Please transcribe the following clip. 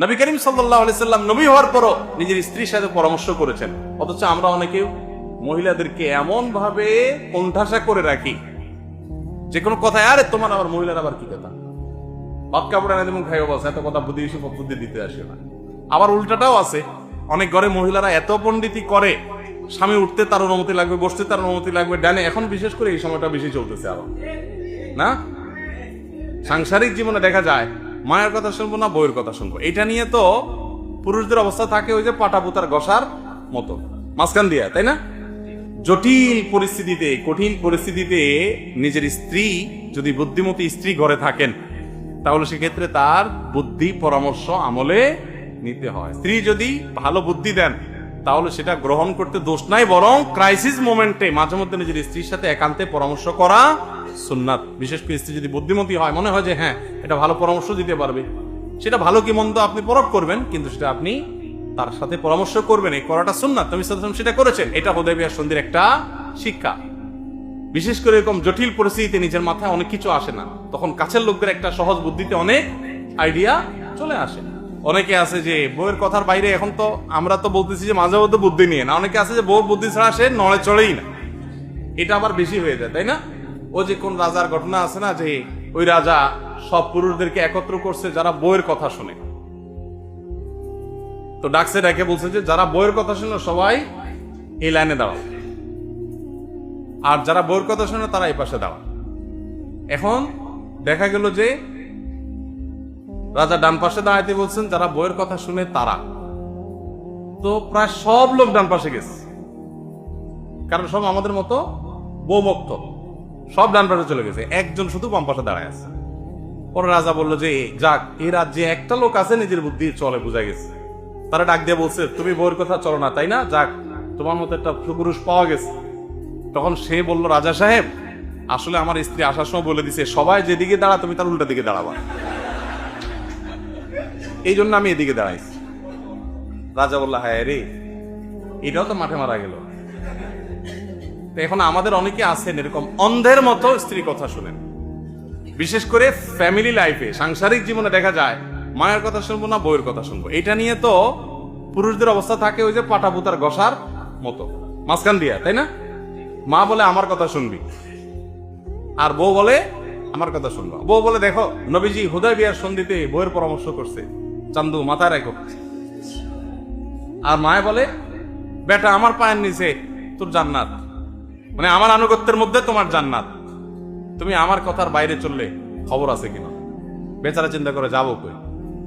নবী করিম সাল্লাহ সাল্লাম নবী হওয়ার পরও নিজের স্ত্রীর সাথে পরামর্শ করেছেন। অথচ আমরা অনেকে মহিলাদেরকে এমন ভাবে কোণঠাসা করে রাখি। যে কোনো কথায়, আরে, তোমার আবার মহিলার আবার কি কথা? ভাত কাপড় এনে দেবো, খাইও বস, এত কথা বুদ্ধি এসে বুদ্ধি দিতে আসে না। আবার উল্টাটাও আছে। অনেক ঘরে মহিলারা এত পণ্ডিতি করে, স্বামী উঠতে তার অনুমতি লাগবে, বসতে তার অনুমতি লাগবে, ডানে। এখন বিশেষ করে এই সময়টা বেশি চলতেছে আরও না? সাংসারিক জীবনে দেখা যায় মায়ের কথা শুনব না বইয়ের কথা শুনব? এটা নিয়ে তো পুরুষদের অবস্থা থাকে ওই যে পাটাপুতার গসার মতো। মাঝখান দিয়া, তাই না? জটিল পরিস্থিতিতে, কঠিন পরিস্থিতিতে নিজের স্ত্রী, যদি বুদ্ধিমতী স্ত্রী ঘরে থাকেন, তাহলে সেক্ষেত্রে তার বুদ্ধি পরামর্শ আমলে নিতে হয়। স্ত্রী যদি ভালো বুদ্ধি দেন তাহলে সেটা গ্রহণ করতে দোষ নাই, বরং ক্রাইসিস মোমেন্টে মাঝে মধ্যে নিজের স্ত্রীর সাথে একান্তে পরামর্শ করা সুন্নাত। বিশেষ করে স্ত্রী যদি বুদ্ধিমতী হয়, মনে হয় যে হ্যাঁ এটা ভালো পরামর্শ দিতে পারবে। সেটা ভালো কি মন্দ আপনি পরখ করবেন, কিন্তু সেটা আপনি তার সাথে পরামর্শ করবেন। এই করাটা সুন্নাত। তুমি সাল্লাল্লাহু সেটা করেছেন। এটা হোদাইবিয়া সন্ধির একটা শিক্ষা। বিশেষ করে এরকম জটিল পরিস্থিতিতে নিজের মাথায় অনেক কিছু আসে না। তখন কাছের লোকদের একটা সহজ বুদ্ধিতে অনেক আইডিয়া চলে আসে। অনেকে আছে যে বউয়ের কথার বাইরে এখন তো আমরা তো বলতেছি যে মাঝে মধ্যে বুদ্ধি নিয়ে না। অনেকে আছে যে বউর বুদ্ধি ছাড়া সে নড়ে চড়েই না। এটা আবার বেশি হয়ে যায়, তাই না? ও যে কোন রাজার ঘটনা আছে না যে ওই রাজা সব পুরুষদেরকে একত্র করছে যারা বইয়ের কথা শুনে। তো ডাকসে ডাকে বলছে যে যারা বইয়ের কথা শুনে সবাই এই লাইনে দাঁড়াও। আর যারা বইয়ের কথা শুনে তারা এই পাশে দাঁড়ান এখন দেখা গেল যে রাজা ডান পাশে দাঁড়াইতে বলছেন, যারা বইয়ের কথা শুনে তারা। তো প্রায় সব লোক ডান পাশে গেছে। কারণ সব আমাদের মতো বৌমক্ত। সব ডান পাশে চলে গেছে। একজন শুধু বাম পাশে দাঁড়ায় আছে। পরে রাজা বলল যে যাক, এই রাজ্যে একটা লোক আছে, নিজের বুদ্ধি চলে, বোঝা গেছে। তারা ডাক দিয়ে বলছে, তুমি বউয়ের কথা চলো না, তাই না? যাক, তোমার মতো একটা পুরুষ পাওয়া গেছে। তখন সে বলল, রাজা সাহেব, আসলে আমার স্ত্রী আসার সময় বলে দিছে, সবাই যেদিকে দাঁড়া, তুমি তার উল্টা দিকে দাঁড়াবা। এই জন্য আমি এদিকে দাঁড়াইছি রাজা বলল হ্যাঁ রে, এটাও তো মাঠে মারা গেল। এখন আমাদের অনেকে আছেন এরকম অন্ধের মতো স্ত্রী কথা শুনেন। বিশেষ করে ফ্যামিলি লাইফে সাংসারিক জীবনে দেখা যায়, মায়ের কথা শুনব না, বউয়ের কথা শুনব। এটা নিয়ে তো পুরুষদের অবস্থা থাকে ওই যে পাটাপুতার গসার মতো। মাঝখান দিয়া, তাই না? মা বলে, আমার কথা শুনবি। আর বউ বলে, আমার কথা শুনব। বউ বলে, দেখো, নবীজি হুদয় বিয়ার সন্ধিতে বউয়ের পরামর্শ করছে। চান্দু, মাথায় রাখো। আর মায়ে বলে, বেটা, আমার পায়ের নিচে তোর জান্নাত। মানে আমার আনুগত্যের মধ্যে তোমার জান্নাত। তুমি আমার কথার বাইরে চললে খবর আছে কিনা? বেচারা চিন্তা করে, যাব কই?